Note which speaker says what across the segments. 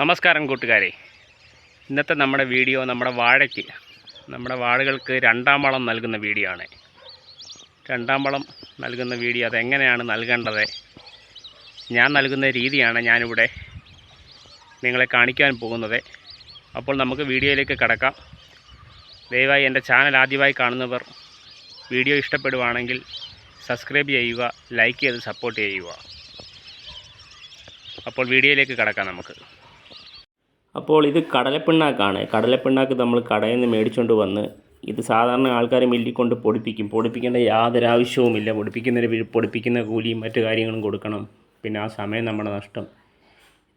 Speaker 1: നമസ്കാരം കൂട്ടുകാരെ. ഇന്നത്തെ നമ്മുടെ വീഡിയോ നമ്മുടെ വാഴയ്ക്ക്. നമ്മുടെ വാഴകൾക്ക് രണ്ടാം വളം നൽകുന്ന വീഡിയോ ആണ്. രണ്ടാം വളം നൽകുന്ന വീഡിയോ അതെങ്ങനെയാണ് നൽകേണ്ടത്? ഞാൻ നൽകുന്ന രീതിയാണ് ഞാനിവിടെ നിങ്ങളെ കാണിക്കാൻ പോകുന്നത്. അപ്പോൾ നമുക്ക് വീഡിയോയിലേക്ക് കടക്കാം. ദയവായി എന്റെ ചാനൽ ആദ്യമായി കാണുന്നവർ വീഡിയോ ഇഷ്ടപ്പെടുവാണെങ്കിൽ സബ്സ്ക്രൈബ് ചെയ്യുക ലൈക്ക് ചെയ്ത് സപ്പോർട്ട് ചെയ്യുക. അപ്പോൾ വീഡിയോയിലേക്ക് കടക്കാം നമുക്ക്. അപ്പോൾ ഇത് കടലപ്പിണ്ണാക്കാണ്. കടലപ്പിണ്ണാക്ക് നമ്മൾ കടയിൽ നിന്ന് മേടിച്ചുകൊണ്ട് വന്ന് ഇത് സാധാരണ ആൾക്കാർ മില്ലിൽ കൊണ്ട് പൊടിപ്പിക്കും. പൊടിപ്പിക്കേണ്ട യാതൊരു ആവശ്യവുമില്ല പൊടിപ്പിക്കുന്നതിന് പൊടിപ്പിക്കുന്ന കൂലിയും മറ്റു കാര്യങ്ങളും കൊടുക്കണം. പിന്നെ ആ സമയം നമ്മുടെ നഷ്ടം.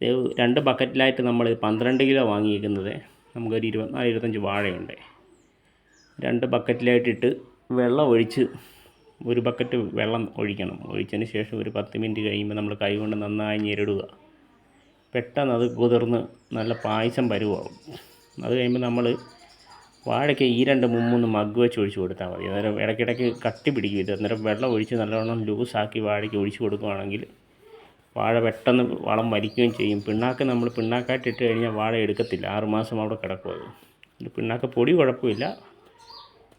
Speaker 1: ഇത് രണ്ട് ബക്കറ്റിലായിട്ട് നമ്മൾ പന്ത്രണ്ട് കിലോ വാങ്ങിയിരിക്കുന്നത് നമുക്കൊരു ഇരുപത്തിനാല് ഇരുപത്തഞ്ച് വാഴയുണ്ട്. രണ്ട് ബക്കറ്റിലായിട്ടിട്ട് വെള്ളം ഒഴിച്ച് ഒരു ബക്കറ്റ് വെള്ളം ഒഴിക്കണം. ഒഴിച്ചതിന് ശേഷം ഒരു പത്ത് മിനിറ്റ് കഴിയുമ്പോൾ നമ്മൾ കൈ കൊണ്ട് നന്നായി ഞെരടുക. പെട്ടെന്ന് അത് കുതിർന്ന് നല്ല പായസം പരുവാകും. അത് കഴിയുമ്പോൾ നമ്മൾ വാഴയ്ക്ക് ഈ രണ്ട് മൂന്ന് മഗ് വെച്ച് ഒഴിച്ച് കൊടുത്താൽ മതി. അന്നേരം ഇടയ്ക്കിടയ്ക്ക് കട്ടി പിടിക്കും ഇത്. അന്നേരം വെള്ളം ഒഴിച്ച് നല്ലവണ്ണം ലൂസാക്കി വാഴയ്ക്ക് ഒഴിച്ച് കൊടുക്കുകയാണെങ്കിൽ വാഴ പെട്ടെന്ന് വളം വലിക്കുകയും ചെയ്യും. പിണ്ണാക്ക് നമ്മൾ പിണ്ണാക്കായിട്ട് ഇട്ട് കഴിഞ്ഞാൽ വാഴ എടുക്കത്തില്ല. ആറുമാസം അവിടെ കിടക്കും അത്. പിണ്ണാക്ക് പൊടി കുഴപ്പമില്ല.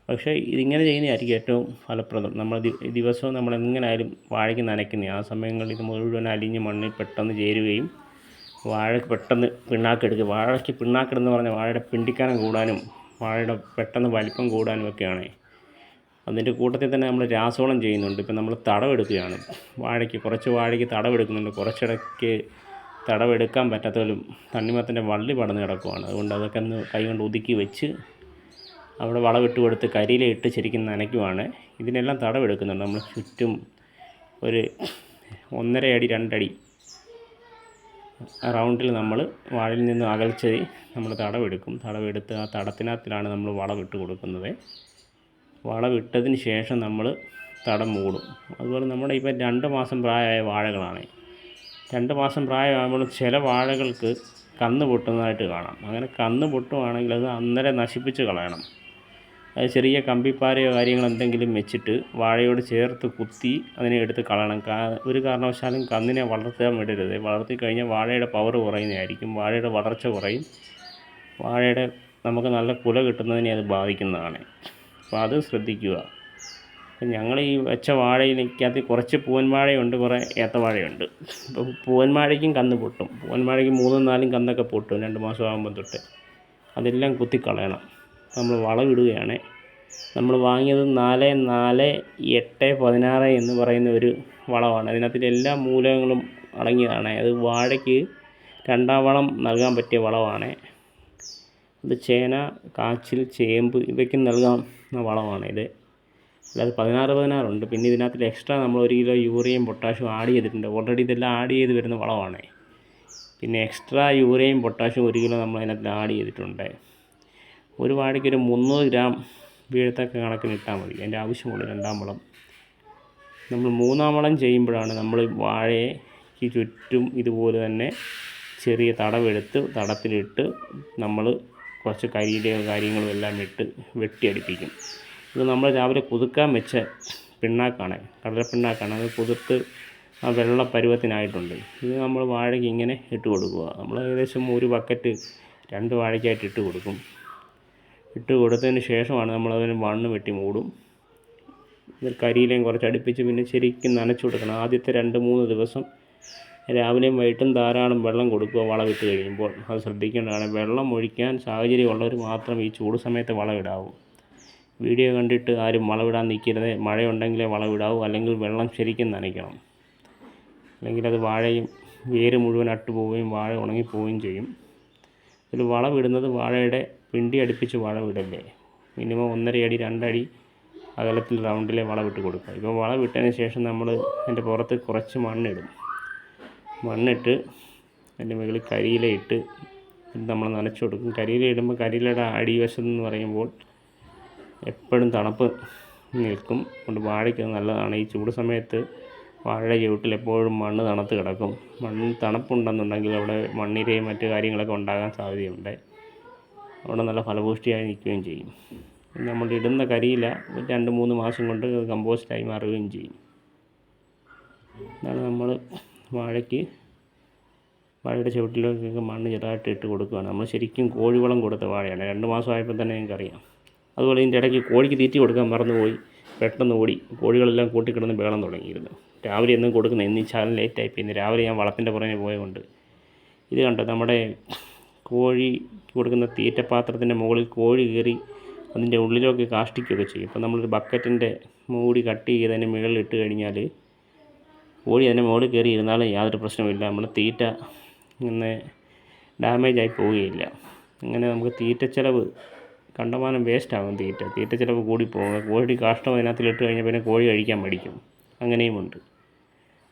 Speaker 1: പക്ഷേ ഇതിങ്ങനെ ചെയ്യുന്നതായിരിക്കും ഏറ്റവും ഫലപ്രദം. നമ്മൾ ദിവസവും നമ്മൾ എങ്ങനെയായാലും വാഴയ്ക്ക് നനയ്ക്കുന്നത് ആ സമയങ്ങളിൽ ഇത് മുഴുവൻ അലിഞ്ഞ് മണ്ണിൽ പെട്ടെന്ന് ചേരുകയും വാഴയ്ക്ക് പെട്ടെന്ന് പിണ്ണാക്കെടുക്കുക. വാഴയ്ക്ക് പിണ്ണാക്കെടുന്ന് പറഞ്ഞാൽ വാഴയുടെ പിണ്ടിക്കാനം കൂടാനും വാഴയുടെ പെട്ടെന്ന് വലിപ്പം കൂടാനും ഒക്കെയാണ്. അതിന്റെ കൂട്ടത്തിൽ തന്നെ നമ്മൾ രാസവളം ചെയ്യുന്നുണ്ട്. ഇപ്പം നമ്മൾ തടവെടുക്കുകയാണ്. വാഴയ്ക്ക് കുറച്ച് വാഴയ്ക്ക് തടവെടുക്കുന്നുണ്ട്. കുറച്ചിടയ്ക്ക് തടവെടുക്കാൻ പറ്റാത്തവരും തണ്ണിമത്തന്റെ വള്ളി പടന്ന് കിടക്കുവാണ്. അതുകൊണ്ട് അതൊക്കെ ഒന്ന് കൈ കൊണ്ട് ഒതുക്കി വെച്ച് അവിടെ വളവിട്ട് കൊടുത്ത് കരിയിലിട്ട് ശരിക്കും നനയ്ക്കുവാണ്. ഇതിനെല്ലാം തടവെടുക്കുന്നുണ്ട്. നമ്മൾ ചുറ്റും ഒരു ഒന്നര അടി രണ്ടടി റൗണ്ടിൽ നമ്മൾ വാഴയിൽ നിന്ന് അകൽച്ച നമ്മൾ തടവെടുക്കും. തടവെടുത്ത് ആ തടത്തിനകത്തിലാണ് നമ്മൾ വളമിട്ട് കൊടുക്കുന്നത്. വളമിട്ടതിന് ശേഷം നമ്മൾ തടം മൂടും. അതുപോലെ നമ്മുടെ ഇപ്പം രണ്ട് മാസം പ്രായമായ വാഴകളാണ്. രണ്ട് മാസം പ്രായമാകുമ്പോൾ ചില വാഴകൾക്ക് കന്ന് പൊട്ടുന്നതായിട്ട് കാണാം. അങ്ങനെ കന്ന് പൊട്ടുവാണെങ്കിൽ അത് അന്നേരം നശിപ്പിച്ച് കളയണം. ചെറിയ കമ്പിപ്പാരയോ കാര്യങ്ങൾ എന്തെങ്കിലും വെച്ചിട്ട് വാഴയോട് ചേർത്ത് കുത്തി അതിനെ എടുത്ത് കളയണം. ഒരു കാരണവശാലും കന്നിനെ വളർത്താൻ വിടരുത്. വളർത്തി കഴിഞ്ഞാൽ വാഴയുടെ പവർ കുറയുന്നതായിരിക്കും. വാഴയുടെ വളർച്ച കുറയും. വാഴയുടെ നമുക്ക് നല്ല കുല കിട്ടുന്നതിനെ അത് ബാധിക്കുന്നതാണ്. അപ്പോൾ അത് ശ്രദ്ധിക്കുക. ഞങ്ങൾ ഈ വെച്ച വാഴയിലേക്കകത്ത് കുറച്ച് പൂവൻ വാഴയുണ്ട് കുറേ ഏത്തവാഴയുണ്ട് അപ്പോൾ പൂവൻ വാഴയ്ക്കും കന്ന് പൊട്ടും. പൂവൻ വാഴയ്ക്ക് മൂന്നും നാലും കന്നൊക്കെ പൊട്ടും രണ്ട് മാസം ആകുമ്പോൾ തൊട്ട്. അതെല്ലാം കുത്തിക്കളയണം. നമ്മൾ വളമിടുകയാണ് നമ്മൾ വാങ്ങിയത് നാല് നാല് എട്ട് പതിനാറ് എന്ന് പറയുന്ന ഒരു വളമാണ്. അതിനകത്തിന്റെ എല്ലാ മൂലകങ്ങളും അടങ്ങിയതാണ്. അത് വാഴയ്ക്ക് രണ്ടാം വളം നൽകാൻ പറ്റിയ വളമാണ്. ഇത് ചേന കാച്ചിൽ ചേമ്പ് ഇവയ്ക്ക് നൽകാവുന്ന വളമാണ് ഇത്. അല്ലാതെ പതിനാറ് പതിനാറുണ്ട് പിന്നെ ഇതിനകത്തിൽ എക്സ്ട്രാ നമ്മൾ ഒരു കിലോ യൂറിയയും പൊട്ടാഷും ആഡ് ചെയ്തിട്ടുണ്ട്. ഓൾറെഡി ഇതെല്ലാം ആഡ് ചെയ്ത് വരുന്ന വളമാണ്. പിന്നെ എക്സ്ട്രാ യൂറിയയും പൊട്ടാഷും ഒരു കിലോ നമ്മൾ അതിനകത്ത് ആഡ് ചെയ്തിട്ടുണ്ട്. ഒരു വാഴയ്ക്ക് ഒരു മുന്നൂറ് ഗ്രാം വീഴത്തക്ക കണക്കിന് ഇട്ടാൽ മതി. അതിന്റെ ആവശ്യമുള്ളൂ രണ്ടാം വളം. നമ്മൾ മൂന്നാം വളം ചെയ്യുമ്പോഴാണ് നമ്മൾ വാഴയ്ക്ക് ചുറ്റും ഇതുപോലെ തന്നെ ചെറിയ തടവെടുത്ത് തടത്തിലിട്ട് നമ്മൾ കുറച്ച് കരിയിലയോ കാര്യങ്ങളും എല്ലാം ഇട്ട് വെട്ടിയടിപ്പിക്കും. ഇത് നമ്മൾ രാവിലെ കുതുക്കാൻ വെച്ച പിണ്ണാക്കാണ് കടലപ്പിണ്ണാക്കാണ് അത് കുതിർത്ത് ആ വെള്ള പരുവത്തിനായിട്ടുണ്ട് ഇത് നമ്മൾ വാഴയ്ക്ക് ഇങ്ങനെ ഇട്ട് കൊടുക്കുക. നമ്മൾ ഏകദേശം ഒരു ബക്കറ്റ് രണ്ട് വാഴയ്ക്കായിട്ട് ഇട്ട് കൊടുക്കും. ഇട്ട് കൊടുത്തതിന് ശേഷമാണ് നമ്മൾ അതിന് മണ്ണ് വെട്ടി മൂടും. ഇതിൽ കരിയിലയും കുറച്ച് അടുപ്പിച്ച് പിന്നെ ശരിക്കും നനച്ചു കൊടുക്കണം. ആദ്യത്തെ രണ്ട് മൂന്ന് ദിവസം രാവിലെയും വൈകിട്ടും ധാരാളം വെള്ളം കൊടുക്കുക വളമിട്ട് കഴിയുമ്പോൾ. അത് ശ്രദ്ധിക്കേണ്ടതാണ്. വെള്ളം ഒഴിക്കാൻ സാഹചര്യമുള്ളവർ മാത്രം ഈ ചൂട് സമയത്ത് വളമിടാവൂ വീഡിയോ കണ്ടിട്ട് ആരും വളമിടാൻ നിൽക്കരുത്. മഴയുണ്ടെങ്കിലേ വളമിടാവൂ അല്ലെങ്കിൽ വെള്ളം ശരിക്കും നനയ്ക്കണം. അല്ലെങ്കിൽ അത് വാഴയും വേര് മുഴുവൻ അട്ടുപോവുകയും വാഴ ഉണങ്ങിപ്പോവുകയും ചെയ്യും. ഇതിൽ വളമിടുന്നത് വാഴയുടെ പിണ്ടി അടുപ്പിച്ച് വളമിടല്ലേ മിനിമം ഒന്നര അടി രണ്ടടി അകലത്തിൽ റൗണ്ടിലെ വളമിട്ട് കൊടുക്കുക. ഇപ്പോൾ വളമിട്ടതിന് ശേഷം നമ്മൾ അതിന്റെ പുറത്ത് കുറച്ച് മണ്ണിടും. മണ്ണിട്ട് അതിന്റെ മുകളിൽ കരിയില ഇട്ട് ഇത് നമ്മൾ നനച്ചു കൊടുക്കും. കരിയില ഇടുമ്പോൾ കരിയിലയുടെ അടിവശം എന്ന് പറയുമ്പോൾ എപ്പോഴും തണുപ്പ് നിൽക്കും. അതുകൊണ്ട് വാഴയ്ക്ക് നല്ലതാണ്. ഈ ചൂട് സമയത്ത് വാഴയുടെ ചുവട്ടിൽ എപ്പോഴും മണ്ണ് തണുത്ത് കിടക്കും. മണ്ണ് തണുപ്പുണ്ടെന്നുണ്ടെങ്കിൽ അവിടെ മണ്ണിരയും മറ്റു കാര്യങ്ങളൊക്കെ ഉണ്ടാകാൻ സാധ്യതയുണ്ട്. അവിടെ നല്ല ഫലപുഷ്ടിയായി നിൽക്കുകയും ചെയ്യും. നമ്മൾ ഇടുന്ന കരിയില രണ്ട് മൂന്ന് മാസം കൊണ്ട് കമ്പോസ്റ്റായി മാറുകയും ചെയ്യും. ഇതാണ് നമ്മൾ വാഴയ്ക്ക് വാഴയുടെ ചുവട്ടിലേക്കൊക്കെ മണ്ണ് ചെറുതായിട്ട് ഇട്ട് കൊടുക്കുകയാണ്. നമ്മൾ ശരിക്കും കോഴിവളം കൊടുത്ത വാഴയാണ്. രണ്ട് മാസമായപ്പോൾ തന്നെ ഞങ്ങൾക്കറിയാം. അതുപോലെ ഇതിന്റെ ഇടയ്ക്ക് കോഴിക്ക് തീറ്റി കൊടുക്കാൻ മറന്നുപോയി. പെട്ടെന്ന് ഓടി. കോഴികളെല്ലാം കൂട്ടിക്കിടന്ന് ബേളം തുടങ്ങിയിരുന്നു. രാവിലെ ഒന്നും കൊടുക്കുന്നത് ഇന്ന് ഈ ലേറ്റായി പിന്നെ രാവിലെ ഞാൻ വളത്തിന്റെ പുറകെ പോയതുകൊണ്ട്. ഇത് കണ്ടോ നമ്മുടെ കോഴി കൊടുക്കുന്ന തീറ്റപാത്രത്തിന്റെ മുകളിൽ കോഴി കയറി അതിന്റെ ഉള്ളിലൊക്കെ കാഷ്ടിക്കുകയൊക്കെ ചെയ്യും. ഇപ്പം നമ്മളൊരു ബക്കറ്റിന്റെ മൂടി കട്ട് ചെയ്ത് അതിന്റെ മുകളിൽ ഇട്ട് കഴിഞ്ഞാൽ കോഴി അതിന്റെ മുകളിൽ കയറി ഇരുന്നാലും യാതൊരു പ്രശ്നവുമില്ല നമ്മൾ തീറ്റ ഇങ്ങനെ ഡാമേജ് ആയി പോവുകയില്ല. അങ്ങനെ നമുക്ക് തീറ്റ ചിലവ് കണ്ടമാനം വേസ്റ്റ് ആകും തീറ്റ. തീറ്റ ചിലവ് കൂടിപ്പോകും കോഴി കാഷ്ടം അതിനകത്തിലിട്ട് കഴിഞ്ഞാൽ പിന്നെ കോഴി കഴിക്കാൻ മടിക്കും. അങ്ങനെയുമുണ്ട്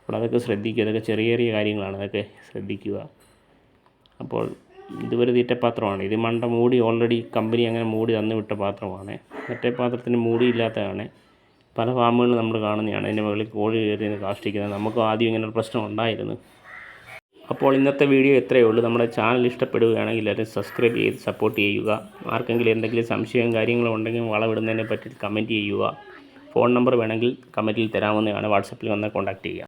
Speaker 1: അപ്പോൾ അതൊക്കെ ശ്രദ്ധിക്കുക. അതൊക്കെ ചെറിയ ചെറിയ കാര്യങ്ങളാണ്. അതൊക്കെ ശ്രദ്ധിക്കുക. അപ്പോൾ ഇതുവരെ തീറ്റ പാത്രമാണ്. ഇത് മണ്ട മൂടി ഓൾറെഡി കമ്പനി അങ്ങനെ മൂടി തന്നു വിട്ട പാത്രമാണ്. മറ്റേ പാത്രത്തിന് മൂടി ഇല്ലാത്തതാണ്. പല ഫാമുകളിലും നമ്മൾ കാണുന്നതാണ്. അതിന്റെ മുകളിൽ കോഴി കയറി കാഷ്ടിക്കുന്നത്. നമുക്കും ആദ്യം ഇങ്ങനെ ഒരു പ്രശ്നം ഉണ്ടായിരുന്നു. അപ്പോൾ ഇന്നത്തെ വീഡിയോ ഇത്രയേ ഉള്ളൂ. നമ്മുടെ ചാനൽ ഇഷ്ടപ്പെടുകയാണെങ്കിൽ എല്ലാവരും സബ്സ്ക്രൈബ് ചെയ്ത് സപ്പോർട്ട് ചെയ്യുക. ആർക്കെങ്കിലും എന്തെങ്കിലും സംശയവും കാര്യങ്ങളും ഉണ്ടെങ്കിൽ വളവിടുന്നതിനെ പറ്റി കമന്റ് ചെയ്യുക. ഫോൺ നമ്പർ വേണമെങ്കിൽ കമന്റിൽ തരാവുന്നതാണ്. വാട്സപ്പിൽ വന്ന് കോൺടാക്റ്റ് ചെയ്യുക